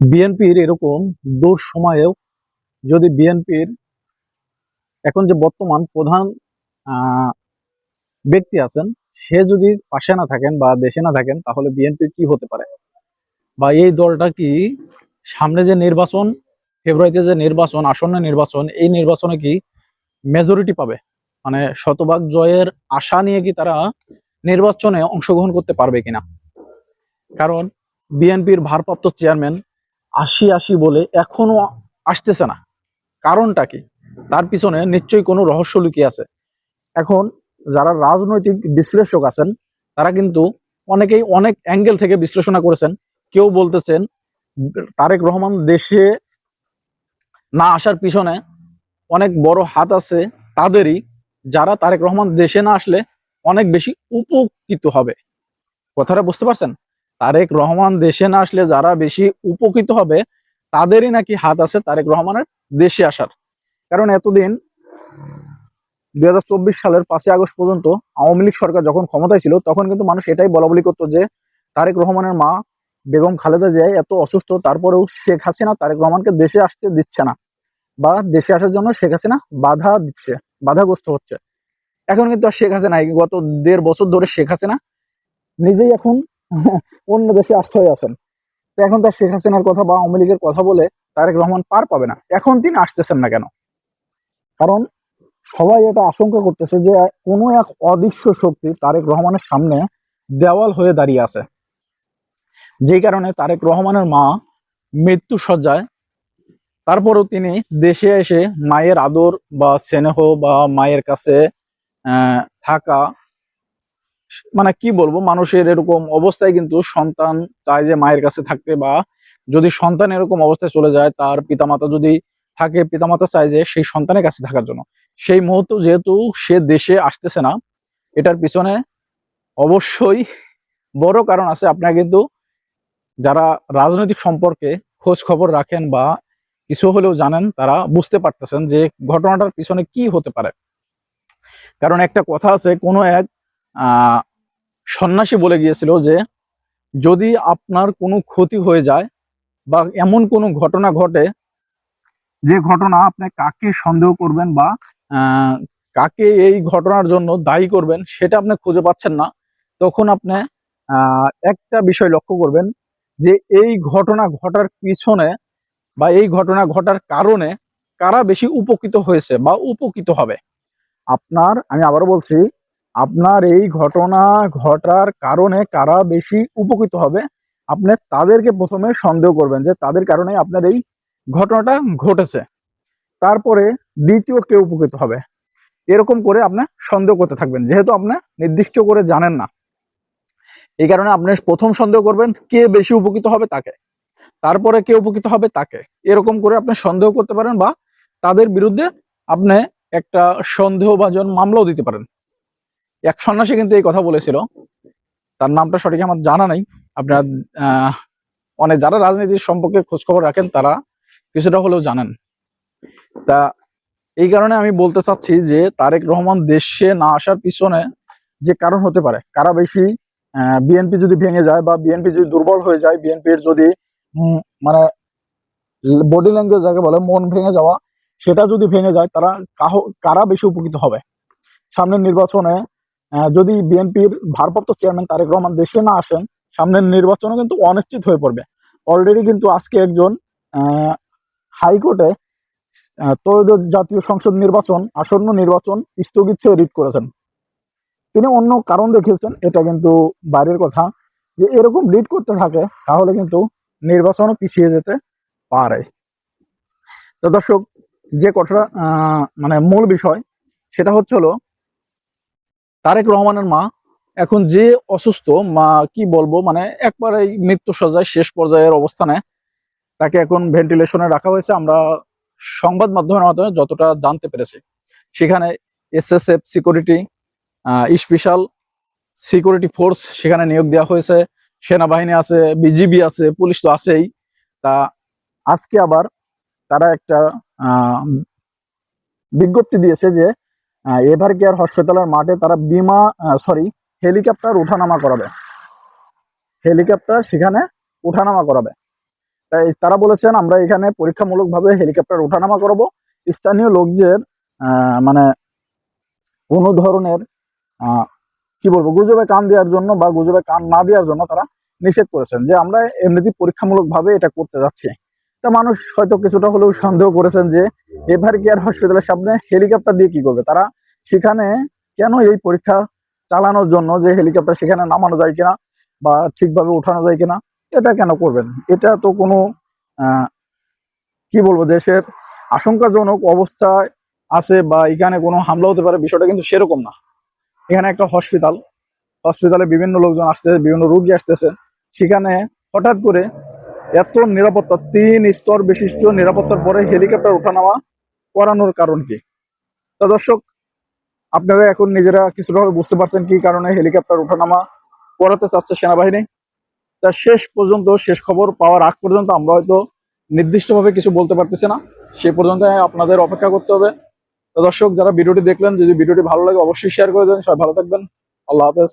বিএনপির এরকম দূর সময়েও যদি বিএনপির এখন যে বর্তমান প্রধান ব্যক্তি আছেন, সে যদি পাশে না থাকেন বা দেশে না থাকেন, তাহলে বিএনপির কি হতে পারে? বা এই দলটা কি সামনে যে নির্বাচন, ফেব্রুয়ারিতে যে নির্বাচন, আসন্ন নির্বাচন, এই নির্বাচনে কি মেজরিটি পাবে? মানে শতভাগ জয়ের আশা নিয়ে কি তারা নির্বাচনে অংশগ্রহণ করতে পারবে কিনা? কারণ বিএনপির ভারপ্রাপ্ত চেয়ারম্যান আশি আশি বলে এখনও আসতেছে না। কারণটা কি? তার পিছনে নিশ্চয়ই কোনো রহস্য লুকিয়ে আছে। এখন যারা রাজনৈতিক বিশ্লেষক আছেন, তারা কিন্তু অনেকেই অনেক অ্যাঙ্গেল থেকে বিশ্লেষণা করেছেন। কেউ বলতেছেন, তারেক রহমান দেশে না আসার পিছনে অনেক বড় হাত আছে তাদেরই। যারা তারেক রহমান দেশে না আসলে অনেক বেশি উপকৃত হবে। কথাটা বুঝতে পারছেন? তারেক রহমান দেশে না আসলে যারা বেশি উপকৃত হবে, তাদেরই নাকি হাত আছে তারেক রহমানের দেশে আসার। কারণ এতদিন, দুই হাজার চব্বিশ সালের পাঁচই আগস্ট পর্যন্ত আওয়ামী লীগ সরকার যখন ক্ষমতায় ছিল, তখন কিন্তু মানুষ এটাই বলা বলি করতো যে, তারেক রহমানের মা বেগম খালেদা জিয়াই এত অসুস্থ, তারপরেও শেখ হাসিনা তারেক রহমানকে দেশে আসতে দিচ্ছে না। বা দেশে আসার জন্য শেখ হাসিনা বাধা দিচ্ছে, বাধাগ্রস্ত হচ্ছে। এখন কিন্তু আর শেখ হাসিনা গত দেড় বছর ধরে শেখ হাসিনা নিজেই এখন অন্য দেশে আশ্রয় আছেন। এখন তার শেখ হাসিনার কথা বা আওয়ামী লীগের কথা বলে তারেক রহমান পার পাবে না। এখন তিনি আসতেছেন না কেন? কারণ সবাই এটা আশঙ্কা করতেছে যে কোনো এক অদৃশ্য শক্তি তারেক রহমানের সামনে দেওয়াল হয়ে দাঁড়িয়ে আছে। যেই কারণে তারেক রহমানের মা মৃত্যু সজ্জায় তারপরও তিনি দেশে এসে মায়ের আদর বা স্নেহ বা মায়ের কাছে থাকা মানে কি বলব, মানুষের এরকম অবস্থায় কিন্তু সন্তান চায় যে মায়ের কাছে থাকতে বা যদি সন্তান এরকম অবস্থায় চলে যায়, তার পিতামাতা যদি থাকে, পিতামাতা চায় যে সেই সন্তানের কাছে থাকার জন্য। সেই মুহূর্তে যেহেতু সে দেশে আসতেছে না, এটার পিছনে অবশ্যই বড় কারণ আছে। আপনারা কিন্তু যারা রাজনৈতিক সম্পর্কে খোঁজ খবর রাখেন বা কিছু হলেও জানেন, তারা বুঝতে পারতেছেন যে ঘটনাটার পিছনে কি হতে পারে। কারণ একটা কথা আছে, কোনো এক সন্ন্যাসী বলে গিয়েছিল যে, যদি আপনার কোনো ক্ষতি হয়ে যায় বা এমন কোনো ঘটনা ঘটে, যে ঘটনা আপনি কাকে সন্দেহ করবেন বা কাকে এই ঘটনার জন্য দায়ী করবেন সেটা আপনি খুঁজে পাচ্ছেন না, তখন আপনি একটা বিষয় লক্ষ্য করবেন যে এই ঘটনা ঘটার পিছনে বা এই ঘটনা ঘটার কারণে কারা বেশি উপকৃত হয়েছে বা উপকৃত হবে। আপনার, আমি আবারও বলছি আপনার এই ঘটনা ঘটার কারণে কারা বেশি উপকৃত হবে, আপনি তাদেরকে প্রথমে সন্দেহ করবেন যে তাদের কারণে আপনার এই ঘটনাটা ঘটেছে। তারপরে দ্বিতীয় কেউ উপকৃত হবে, এরকম করে আপনি সন্দেহ করতে থাকবেন, যেহেতু আপনি নির্দিষ্ট করে জানেন না। এই কারণে আপনি প্রথম সন্দেহ করবেন কে বেশি উপকৃত হবে তাকে, তারপরে কে উপকৃত হবে তাকে, এরকম করে আপনি সন্দেহ করতে পারেন বা তাদের বিরুদ্ধে আপনি একটা সন্দেহভাজন মামলাও দিতে পারেন। এক সন্ন্যাসী কিন্তু এই কথা বলেছিল। তার নামটা সঠিক আমার জানা নাই। আপনারা অনেক যারা রাজনীতির সম্পর্কে খোঁজখবর রাখেন, তারা কিছুটা হলেও জানেন। তা এই কারণে আমি বলতে চাচ্ছি যে, তারেক রহমান দেশে না আসার পিছনে যে কারণ হতে পারে, কারা বেশি বিএনপি যদি ভেঙে যায় বা বিএনপি যদি দুর্বল হয়ে যায় বিএনপির যদি মানে বডি ল্যাঙ্গুয়েজ যাকে বলে, মন ভেঙে যাওয়া, সেটা যদি ভেঙে যায়, তারা কারা বেশি উপকৃত হবে? সামনের নির্বাচনে যদি বিএনপির ভারপ্রাপ্ত চেয়ারম্যান তারেক রহমান দেশে না আসেন, সামনের নির্বাচনে কিন্তু অনিশ্চিত হয়ে পড়বে। অলরেডি কিন্তু আজকে একজন হাইকোর্টে ত্রয়োদশ জাতীয় সংসদ নির্বাচন, আসন্ন নির্বাচন স্থগিত চেয়ে রিট করেছেন। তিনি অন্য কারণ দেখিয়েছেন, এটা কিন্তু বাইরের কথা, যে এরকম রিট করতে থাকে, তাহলে কিন্তু নির্বাচনও পিছিয়ে যেতে পারে। তো দর্শক, যে কথাটা মানে মূল বিষয়, সেটা হচ্ছে হলো তারেক রহমানের মা, এখন যে অসুস্থ, মা কি বলব মানে একবারে মৃত্যু সজায় শেষ পর্যায়ের অবস্থানে তাকে এখন ভেন্টিলেশনে রাখা হয়েছে। আমরা সংবাদ মাধ্যমের মাধ্যমে যতটা জানতে পেরেছি। সেখানে SSF security special security force সেখানে নিয়োগ দেওয়া হয়েছে। সেনাবাহিনী আছে, বিজিবি আছে, পুলিশ তো আছেই। তা আজকে আবার তারা একটা বিজ্ঞপ্তি দিয়েছে যে এভার কেয়ার হসপিটালের মাঠে তারা বিমা সরি হেলিকপ্টার ওঠানামা করাবে। হেলিকপ্টার সেখানে ওঠানামা করাবে। তাই তারা বলেছেন, আমরা এখানে পরীক্ষামূলকভাবে হেলিকপ্টার ওঠানামা করব। স্থানীয় লোকদের মানে কোনো ধরনের কি বলব, গুজবে কান দেওয়ার জন্য বা গুজবে কান না দেওয়ার জন্য তারা নিষেধ করেছেন যে আমরা এমনিতেই পরীক্ষামূলকভাবে এটা করতে যাচ্ছি। তা মানুষ হয়তো কিছুটা হলেও সন্দেহ করেছেন যে এভার কেয়ার হসপিটালের সামনে হেলিকপ্টার দিয়ে কি করবে? তারা সেখানে কেন এই পরীক্ষা চালানোর জন্য যে হেলিকপ্টার সেখানে নামানো যায় কিনা বা ঠিকভাবে উঠানো যায় কিনা, এটা কেন করবেন? এটা তো কোনো কি বলব, দেশের আশঙ্কাজনক অবস্থায় আছে বা এখানে কোনো হামলা হতে পারে, বিষয়টা কিন্তু সেরকম না। এখানে একটা হসপিটাল হসপিটালে বিভিন্ন লোকজন আসতেছে, বিভিন্ন রোগী আসতেছে। সেখানে হঠাৎ করে এত নিরাপত্তা, তিন স্তর বিশিষ্ট নিরাপত্তার পরে হেলিকপ্টার ওঠানামা করানোর কারণ কি? তো দর্শক, আপনারা এখন নিজেরা কিছুটা হলে বুঝতে পারছেন কি কারণে হেলিকপ্টার ওঠানামা করাতে চাচ্ছে সেনাবাহিনী। তা শেষ পর্যন্ত শেষ খবর পাওয়ার আগ পর্যন্ত আমরা হয়তো নির্দিষ্টভাবে কিছু বলতে পারতেছি না। সে পর্যন্ত আপনাদের অপেক্ষা করতে হবে। তো দর্শক, যারা ভিডিওটি দেখলেন, যদি ভিডিওটি ভালো লাগে অবশ্যই শেয়ার করে দেবেন। সবাই ভালো থাকবেন। আল্লাহ হাফেজ।